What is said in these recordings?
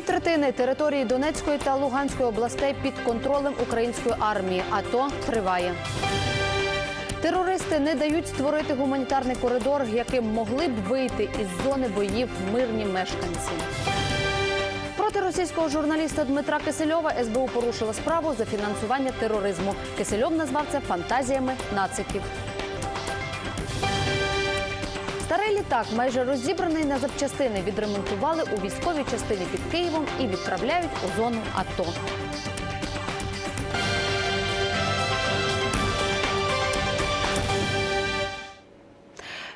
Третини території Донецької та Луганської областей під контролем української армії. АТО триває. Терористи не дають створити гуманітарний коридор, яким могли б вийти із зони боїв мирні мешканці. Проти російського журналіста Дмитра Кисельова СБУ порушила справу за фінансування тероризму. Кисельов назвав це фантазіями нациків. Старий літак, майже розібраний на запчастини, відремонтували у військовій частині під Києвом і відправляють у зону АТО.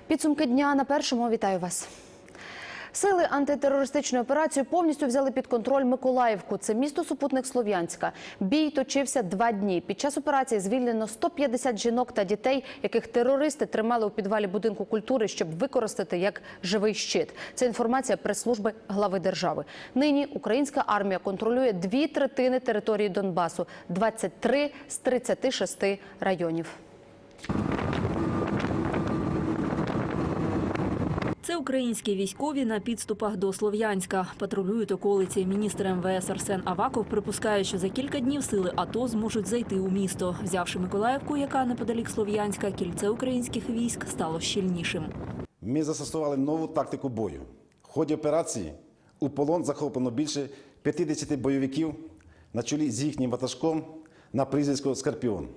Підсумки дня на першому вітаю вас. Сили антитерористичної операції повністю взяли під контроль Миколаївку. Це місто супутник Слов'янська. Бій точився два дні. Під час операції звільнено 150 жінок та дітей, яких терористи тримали у підвалі будинку культури, щоб використати як живий щит. Це інформація прес-служби глави держави. Нині українська армія контролює дві третини території Донбасу, 23 з 36 районів. Українські військові на підступах до Слов'янська. Патрулюють околиці. Міністр МВС Арсен Аваков припускає, що за кілька днів сили АТО зможуть зайти у місто. Взявши Миколаївку, яка неподалік Слов'янська, кільце українських військ стало щільнішим. Ми застосували нову тактику бою. В ході операції у полон захоплено більше 50 бойовиків на чолі з їхнім ватажком на прізвисько Скорпіон.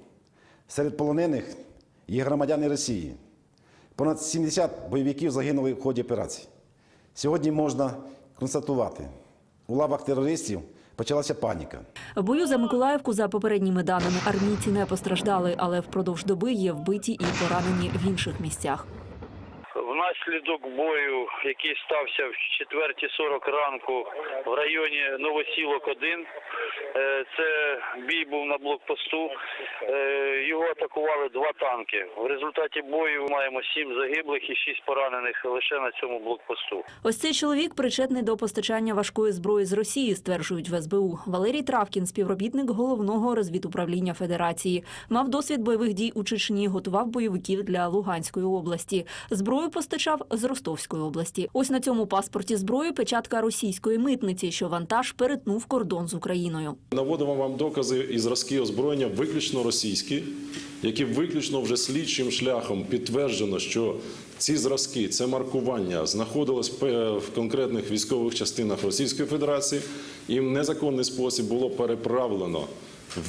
Серед полонених є громадяни Росії. Понад 70 бойовиків загинули в ході операції. Сьогодні можна констатувати, у лавах терористів почалася паніка. В бою за Миколаївку, за попередніми даними, армійці не постраждали, але впродовж доби є вбиті і поранені в інших місцях. Внаслідок бою, який стався в 4.40 ранку в районі Новосілок 1, е, це бій був на блокпосту. Е, Його атакували два танки. В результаті бою маємо сім загиблих і шість поранених лише на цьому блокпосту. Ось цей чоловік причетний до постачання важкої зброї з Росії, стверджують в СБУ. Валерій Травкін, співробітник головного розвідуправління Федерації, мав досвід бойових дій у Чечні, готував бойовиків для Луганської області. Зброю постачав з Ростовської області. Ось на цьому паспорті зброї печатка російської митниці, що вантаж перетнув кордон з Україною. Наводимо вам докази і зразки озброєння виключно російські, які виключно вже слідчим шляхом підтверджено, що ці зразки, це маркування знаходилось в конкретних військових частинах Російської Федерації. і в незаконний спосіб було переправлено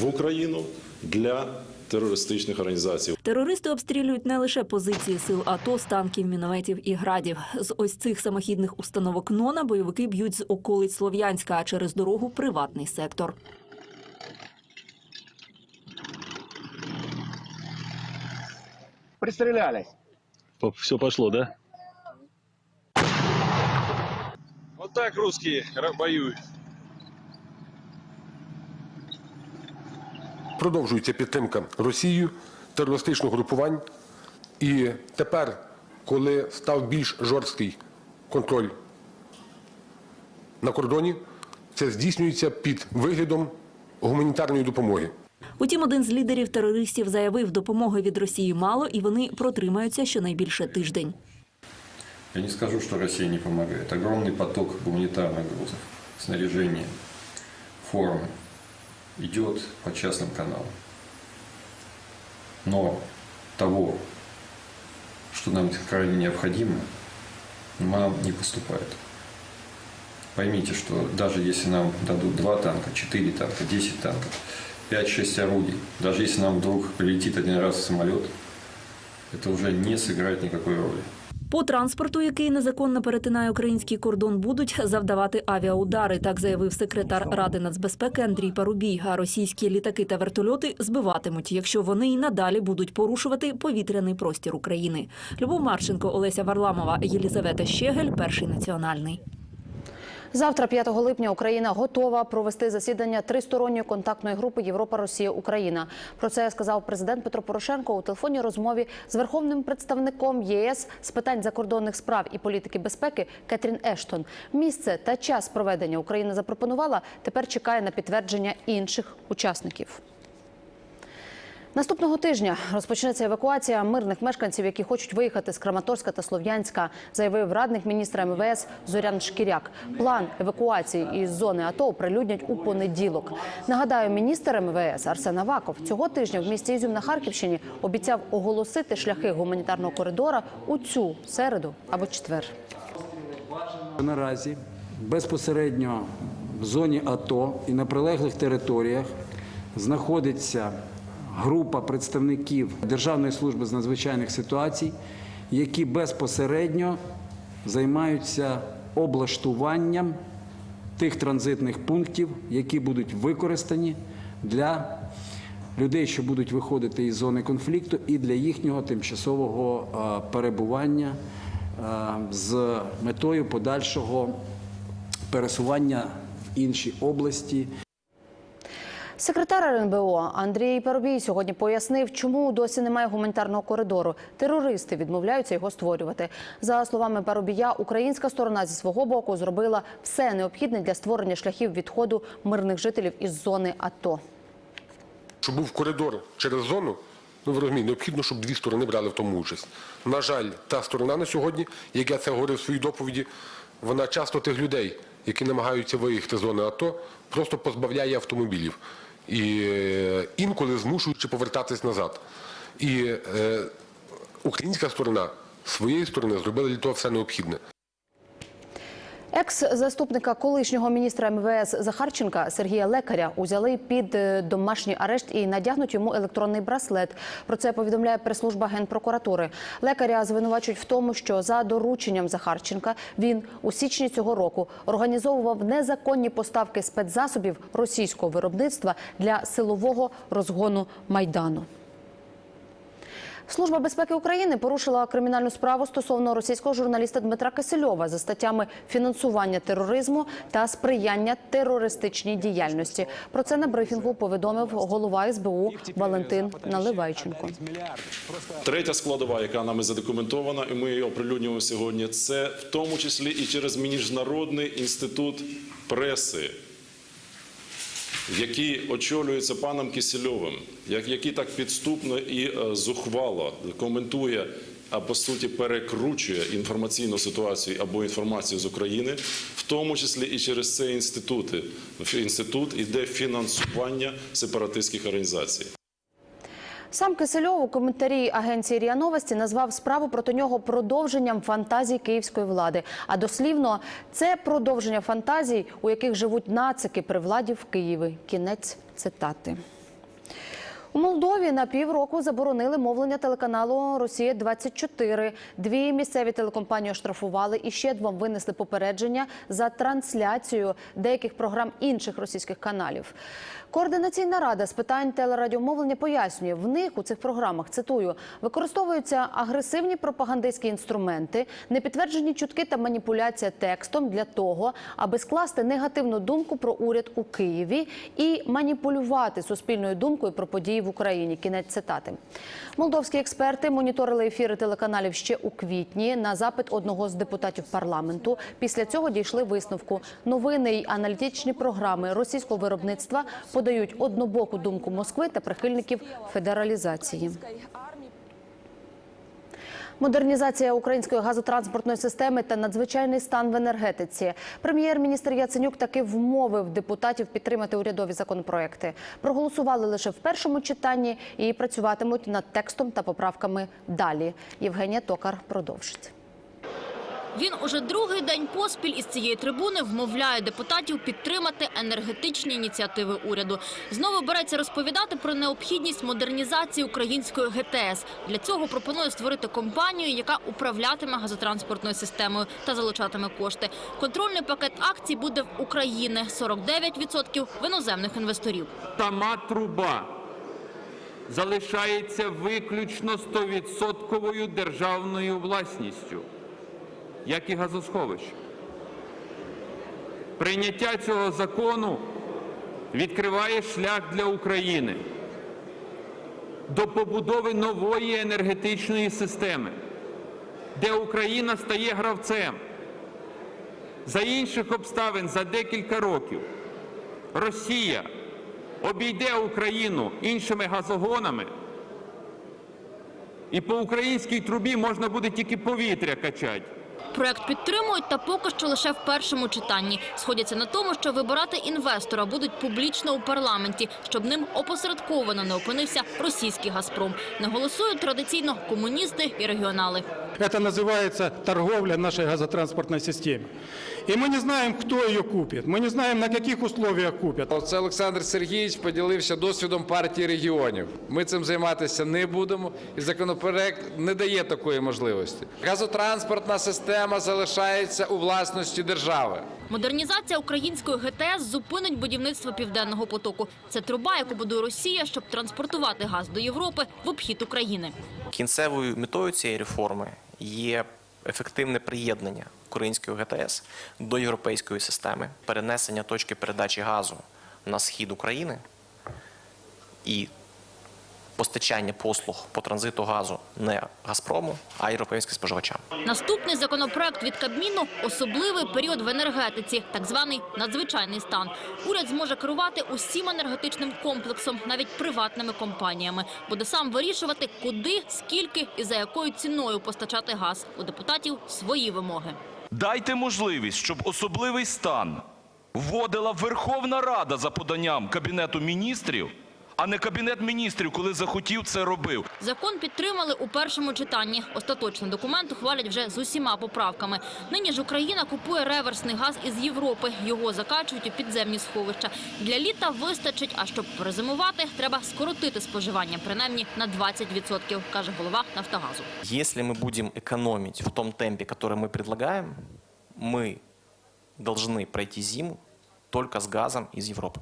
в Україну для терористичних організацій. Терористи обстрілюють не лише позиції сил АТО з танків, мінометів і градів. З ось цих самохідних установок НОНа бойовики б'ють з околиць Слов'янська, а через дорогу приватний сектор. Пристрелялись. Все пошло, да? Вот так русские Продовжується підтримка Росією терористичних групувань. І тепер, коли став більш жорсткий контроль на кордоні, це здійснюється під виглядом гуманітарної допомоги. Утім, один з лідерів терористів заявив, допомоги від Росії мало, і вони протримаються щонайбільше тиждень. Я не скажу, что Россия не помогает. Огромный поток гуманитарных грузов, снаряжения, формы Идет по частным каналам. Но того, что нам крайне необходимо, нам не поступает. Поймите, что даже если нам дадут 2 танка, 4 танка, 10 танков, 5-6 орудий, даже если нам вдруг прилетит один раз самолет, это уже не сыграет никакой роли. По транспорту, який незаконно перетинає український кордон, будуть завдавати авіаудари. Так заявив секретар Ради нацбезпеки Андрій Парубій. А російські літаки та вертольоти збиватимуть, якщо вони й надалі будуть порушувати повітряний простір України. Любов Марченко, Олеся Варламова, Єлізавета Щегель, перший національний. Завтра, 5 липня, Україна готова провести засідання тристоронньої контактної групи Європа, Росія, Україна. Про це сказав президент Петро Порошенко у телефонній розмові з верховним представником ЄС з питань закордонних справ і політики безпеки Кетрін Ештон. Місце та час проведення Україна запропонувала. Тепер чекає на підтвердження інших учасників. Наступного тижня розпочнеться евакуація мирних мешканців, які хочуть виїхати з Краматорська та Слов'янська, заявив радник міністра МВС Зорян Шкіряк. План евакуації із зони АТО оприлюднять у понеділок. Нагадаю, міністр МВС Арсен Аваков цього тижня в місті Ізюм на Харківщині обіцяв оголосити шляхи гуманітарного коридора у цю середу або четвер. Наразі безпосередньо в зоні АТО і на прилеглих територіях знаходиться група представників Державної служби з надзвичайних ситуацій, які безпосередньо займаються облаштуванням тих транзитних пунктів, які будуть використані для людей, що будуть виходити із зони конфлікту, і для їхнього тимчасового е, перебування е, з метою подальшого пересування в інші області. Секретар РНБО Андрій Парубій сьогодні пояснив, чому досі немає гуманітарного коридору. Терористи відмовляються його створювати. За словами Парубія, українська сторона зі свого боку зробила все необхідне для створення шляхів відходу мирних жителів із зони АТО. Щоб був коридор через зону, ну ви розумієте, необхідно, щоб дві сторони брали в тому участь. На жаль, та сторона на сьогодні, як я це говорив в своїй доповіді, вона часто тих людей, які намагаються виїхати з зони АТО, просто позбавляє автомобілів. І е, інколи змушуючи повертатись назад. І е, українська сторона своєї сторони зробила для того все необхідне. Екс-заступника колишнього міністра МВС Захарченка Сергія Лекаря узяли під е, домашній арешт і надягнуть йому електронний браслет. Про це повідомляє прес-служба генпрокуратури. Лекаря звинувачують в тому, що за дорученням Захарченка він у січні цього року організовував незаконні поставки спецзасобів російського виробництва для силового розгону майдану. Служба безпеки України порушила кримінальну справу стосовно російського журналіста Дмитра Кисельова за статтями фінансування тероризму та сприяння терористичній діяльності. Про це на брифінгу повідомив голова СБУ Валентин Наливайченко. Третя складова, яка нами задокументована, і ми її оприлюднюємо сьогодні, це в тому числі і через Міжнародний інститут преси, який очолюється паном Кисельовим, як- який так підступно і е, зухвало коментує, а по суті перекручує інформаційну ситуацію або інформацію з України, в тому числі і через цей інститут. Інститут іде фінансування сепаратистських організацій. Сам Кисельов у коментарі агенції РІА Новості назвав справу проти нього продовженням фантазій київської влади. А дослівно це продовження фантазій, у яких живуть нацики при владі в Києві. Кінець цитати. У Молдові на півроку заборонили мовлення телеканалу Росія 24 Дві місцеві телекомпанії оштрафували і ще двом винесли попередження за трансляцію деяких програм інших російських каналів. Координаційна рада з питань телерадіомовлення пояснює, в них у цих програмах цитую використовуються агресивні пропагандистські інструменти, непідтверджені чутки та маніпуляція текстом для того, аби скласти негативну думку про уряд у Києві і маніпулювати суспільною думкою про події в Україні. Кінець цитати. Молдовські експерти моніторили ефіри телеканалів ще у квітні на запит одного з депутатів парламенту. Після цього дійшли висновку. Новини й аналітичні програми російського виробництва подають однобоку думку Москви та прихильників федералізації. Модернізація української газотранспортної системи та надзвичайний стан в енергетиці. Прем'єр-міністр Яценюк таки вмовив депутатів підтримати урядові законопроекти. Проголосували лише в першому читанні і працюватимуть над текстом та поправками далі. Євгенія Токар продовжить. Він уже другий день поспіль із цієї трибуни вмовляє депутатів підтримати енергетичні ініціативи уряду. Знову береться розповідати про необхідність модернізації української ГТС. Для цього пропонує створити компанію, яка управлятиме газотранспортною системою та залучатиме кошти. Контрольний пакет акцій буде в України 49% в іноземних інвесторів. Сама труба залишається виключно 100% державною власністю, як і газосховище. Прийняття цього закону відкриває шлях для України до побудови нової енергетичної системи, де Україна стає гравцем. За інших обставин за декілька років Росія обійде Україну іншими газогонами І по українській трубі можна буде тільки повітря качати. Проект підтримують та поки що лише в першому читанні. Сходяться на тому, що вибирати інвестора будуть публічно у парламенті, щоб ним опосередковано не опинився російський «Газпром». Не голосують традиційно комуністи і регіонали. Это называется торговля нашей газотранспортной системе. И мы не знаем, кто ее купит. Мы не знаем, на каких условиях купят. Це Олександр Сергійович поділився досвідом партії регіонів. Ми цим займатися не будемо, і законопроект не дає такої можливості. Газотранспортна система залишається у власності держави. Модернізація української ГТС зупинить будівництво Південного потоку. Це труба, яку будує Росія, щоб транспортувати газ до Європи в обхід України. Кінцевою метою цієї реформи є ефективне приєднання української ГТС до європейської системи, перенесення точки передачі газу на схід України і постачання послуг по транзиту газу не Газпрому, а європейським споживачам. Наступний законопроект від Кабміну – особливий період в енергетиці, так званий надзвичайний стан. Уряд зможе керувати усім енергетичним комплексом, навіть приватними компаніями. Буде сам вирішувати, куди, скільки і за якою ціною постачати газ. У депутатів свої вимоги. Дайте можливість, щоб особливий стан вводила Верховна Рада за поданням Кабінету міністрів, а не Кабінет міністрів, коли захотів, це робив. Закон підтримали у першому читанні. Остаточний документ ухвалять вже з усіма поправками. Нині ж Україна купує реверсний газ із Європи. Його закачують у підземні сховища. Для літа вистачить, а щоб перезимувати, треба скоротити споживання, принаймні на 20%, каже голова «Нафтогазу». Если мы будем экономить в том темпе, который мы предлагаем, мы должны пройти зиму только с газом из Европы.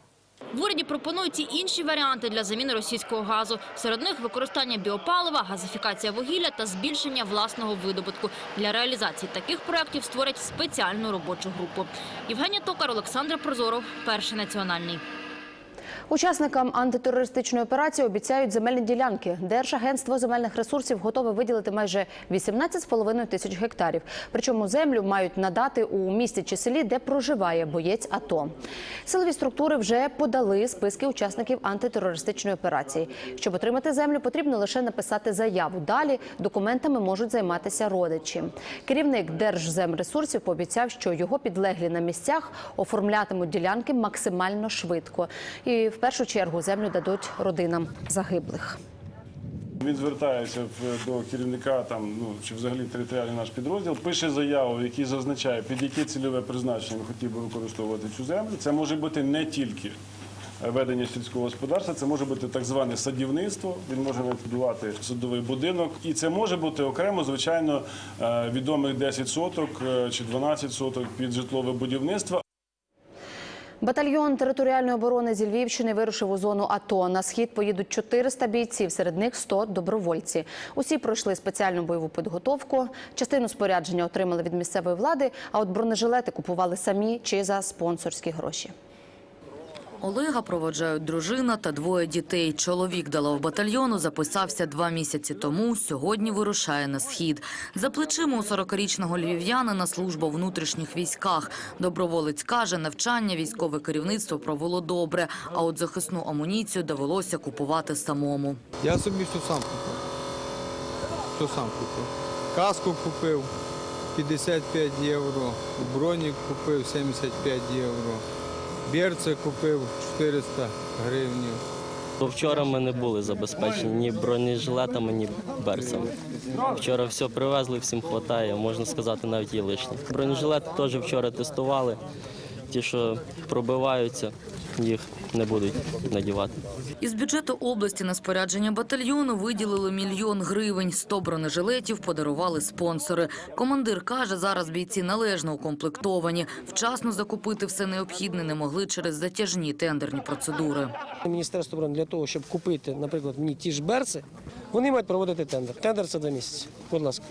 В уряді пропонують і інші варіанти для заміни російського газу. Серед них використання біопалива, газифікація вугілля та збільшення власного видобутку. Для реалізації таких проєктів створять спеціальну робочу групу. Євгенія Токар, Олександр Прозоров, Перший національний. Учасникам антитерористичної операції обіцяють земельні ділянки. Держагентство земельних ресурсів готове виділити майже 18,5 тисяч гектарів. Причому землю мають надати у місті чи селі, де проживає боєць АТО. Силові структури вже подали списки учасників антитерористичної операції. Щоб отримати землю, потрібно лише написати заяву. Далі документами можуть займатися родичі. Керівник Держземресурсів пообіцяв, що його підлеглі на місцях оформлятимуть ділянки максимально швидко. І в першу чергу землю дадуть родинам загиблих. Він звертається до керівника там, ну чи взагалі територіальний наш підрозділ, пише заяву, в зазначає, під яке цільове призначення він хотів би використовувати цю землю. Це може бути не тільки ведення сільського господарства, це може бути так зване садівництво. Він може навіть будувати садовий будинок, і це може бути окремо, звичайно, е, відомих 10 соток е, чи 12 соток під житлове будівництво. Батальйон територіальної оборони зі Львівщини вирушив у зону АТО. На схід поїдуть 400 бійців, серед них 100 добровольці. Усі пройшли спеціальну бойову підготовку. Частину спорядження отримали від місцевої влади, а от бронежилети купували самі чи за спонсорські гроші. Олега проводжають дружина та двоє дітей. Чоловік до лавбатальйону записався два місяці тому. Сьогодні вирушає на схід. За плечима у 40-річного львів'янина служба внутрішніх військах. Доброволець каже, навчання військове керівництво провело добре, а от захисну амуніцію довелося купувати самому. Я собі все сам купив. Все сам купив. Каску купив 55 євро, бронік купив 75 євро, берце купив 400 гривень. Бо вчора ми не були забезпечені ні бронежилетами, ні берцями. Вчора все привезли, всім вистачає, можна сказати, навіть є лишні. Бронежилети теж вчора тестували. Ті, що пробиваються, їх не будуть надівати. Із бюджету області на спорядження батальйону виділили мільйон гривень. 100 бронежилетів подарували спонсори. Командир каже, зараз бійці належно укомплектовані. Вчасно закупити все необхідне не могли через затяжні тендерні процедури. Міністерство оборони для того, щоб купити, наприклад, мені ті ж берці, вони мають проводити тендер. Тендер це два місяці. Будь ласка.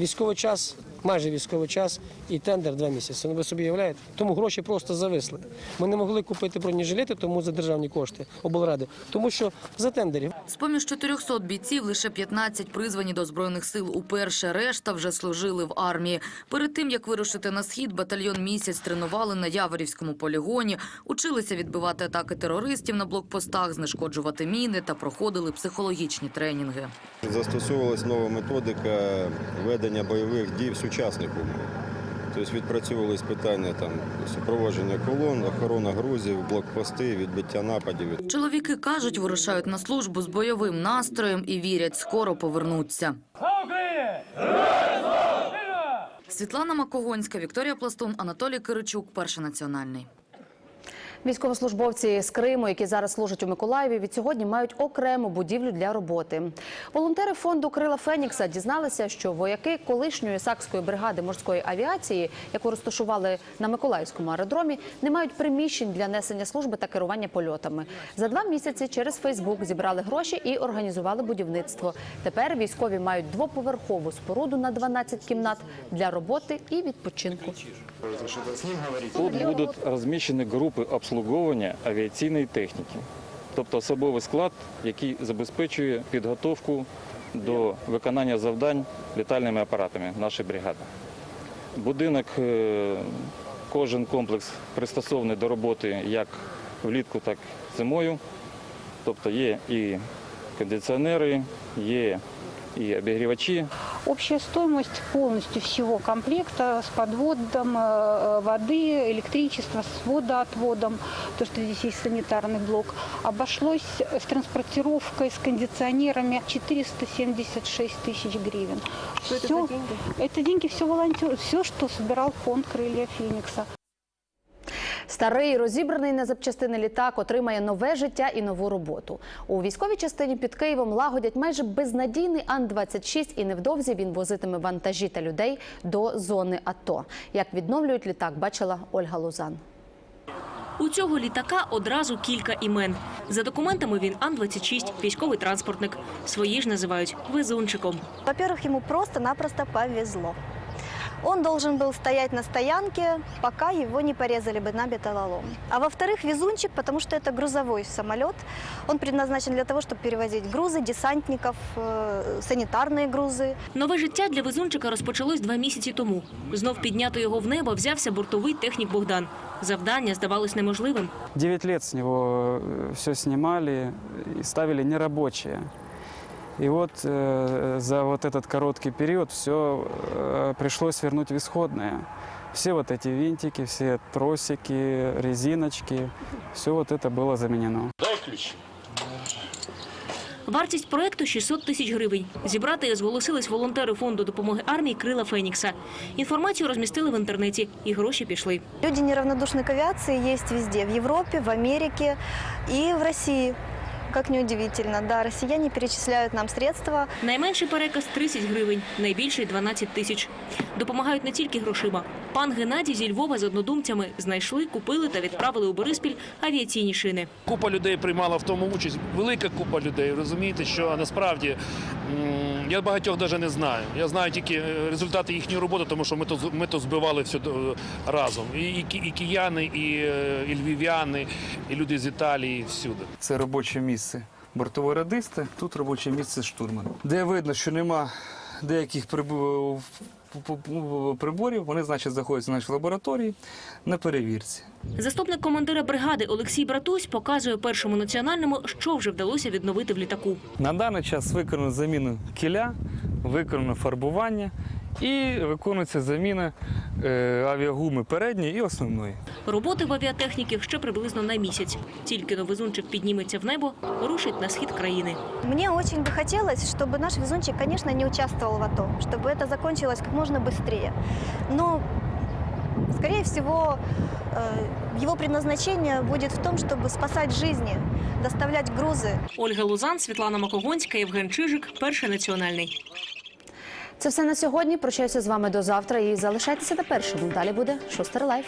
Військовий час майже військовий час і тендер два місяці. Ну ви собі уявляєте? Тому гроші просто зависли. Ми не могли купити бронежилети, тому за державні кошти облради, тому що за тендерів. З-поміж 400 бійців лише 15 призвані до Збройних сил уперше, решта вже служили в армії. Перед тим, як вирушити на схід, батальйон місяць тренували на Яворівському полігоні, училися відбивати атаки терористів на блокпостах, знешкоджувати міни та проходили психологічні тренінги. Застосовувалась нова методика ведення бойових дій в сучасних умовах. Тобто відпрацьовувались питання там супроводження колон, охорона грузів, блокпости, відбиття нападів. Чоловіки кажуть, вирушають на службу з бойовим настроєм і вірять, скоро повернуться. Світлана Макогонська, Вікторія Пластун, Анатолій Киричук, Перший національний. Військовослужбовці з Криму, які зараз служать у Миколаєві, від сьогодні мають окрему будівлю для роботи. Волонтери фонду Крила Фенікса дізналися, що вояки колишньої сакської бригади морської авіації, яку розташували на Миколаївському аеродромі, не мають приміщень для несення служби та керування польотами. За два місяці через Фейсбук зібрали гроші і організували будівництво. Тепер військові мають двоповерхову споруду на 12 кімнат для роботи і відпочинку. Тут будуть розміщені групи обслуговування авіаційної техніки, тобто особовий склад, який забезпечує підготовку до виконання завдань літальними апаратами нашої бригади. Будинок, е, кожен комплекс пристосований до роботи як влітку, так і зимою. Тобто є і кондиціонери, є і обігрівачі. Общая стоимость полностью всего комплекта с подводом э, воды, электричества, с водоотводом, то, что здесь есть санитарный блок, обошлось с транспортировкой, с кондиционерами 476 тысяч гривен. Что это Всё- за деньги? Это деньги все волонтер, все, что собирал фонд «Крылья Феникса». Старий розібраний на запчастини літак отримає нове життя і нову роботу. У військовій частині під Києвом лагодять майже безнадійний Ан-26 і невдовзі він возитиме вантажі та людей до зони АТО. Як відновлюють літак, бачила Ольга Лузан. У цього літака одразу кілька імен. За документами він Ан-26, військовий транспортник. Свої ж називають везунчиком. Во-первых, ему просто-напросто повезло. Он должен был стоять на стоянке, пока его не порезали бы на металлолом. А во-вторых, везунчик, потому что это грузовой самолет. Он предназначен для того, чтобы перевозить грузы, десантников, э, санитарные грузы. Нове життя для везунчика розпочалось два місяці тому. Знов підняти його в небо взявся бортовий технік Богдан. Завдання здавалось неможливим. Девять лет с него все снимали и ставили нерабочее. И вот э, за вот этот короткий период все пришлось вернуть в исходное. Все вот эти винтики, все тросики, резиночки, все вот это было заменено. Дай ключ. Вартість проекту 600 тисяч гривень. Зібрати її зголосились волонтери фонду допомоги армії Крила Фенікса. Інформацію розмістили в інтернеті, і гроші пішли. Люди неравнодушны к авиации есть везде. В Европе, в Америке и в Как неудивительно, да, россияне перечисляют нам средства. Найменший переказ 30 гривень, найбільший 12 тисяч. Допомагають не тільки грошима. Пан Геннадій зі Львова з однодумцями знайшли, купили та відправили у Бориспіль авіаційні шини. Купа людей приймала в тому участь, велика купа людей. Розумієте, що насправді я багатьох навіть не знаю. Я знаю тільки е, результати їхньої роботи, тому що ми то з- ми то збивали все разом. І, і, і кияни, і, е, і львів'яни, і люди з Італії, всюди. Це робоче місце бортової радисти, тут робоче місце штурмана. Де видно, що нема деяких прибу- ну, приборів, вони, значить, знаходяться в нашій лабораторії на перевірці. Заступник командира бригади Олексій Братусь показує першому національному, що вже вдалося відновити в літаку. На даний час виконано заміну кіля, виконано фарбування і виконується заміна е, авіагуми передньої і основної. Роботи в авіатехніків ще приблизно на місяць. Тільки но везунчик підніметься в небо, рушить на схід країни. Мне очень бы хотелось, чтобы наш везунчик, конечно, не участвовал в АТО, чтобы это закончилось как можно быстрее. Но, скорее всего, э, его предназначение будет в том, чтобы спасать жизни, доставлять грузы. Ольга Лузан, Світлана Макогонська, Євген Чижик, Перший національний. Це все на сьогодні. Прощаюся з вами до завтра і залишайтеся на першому. Далі буде шостер лайф.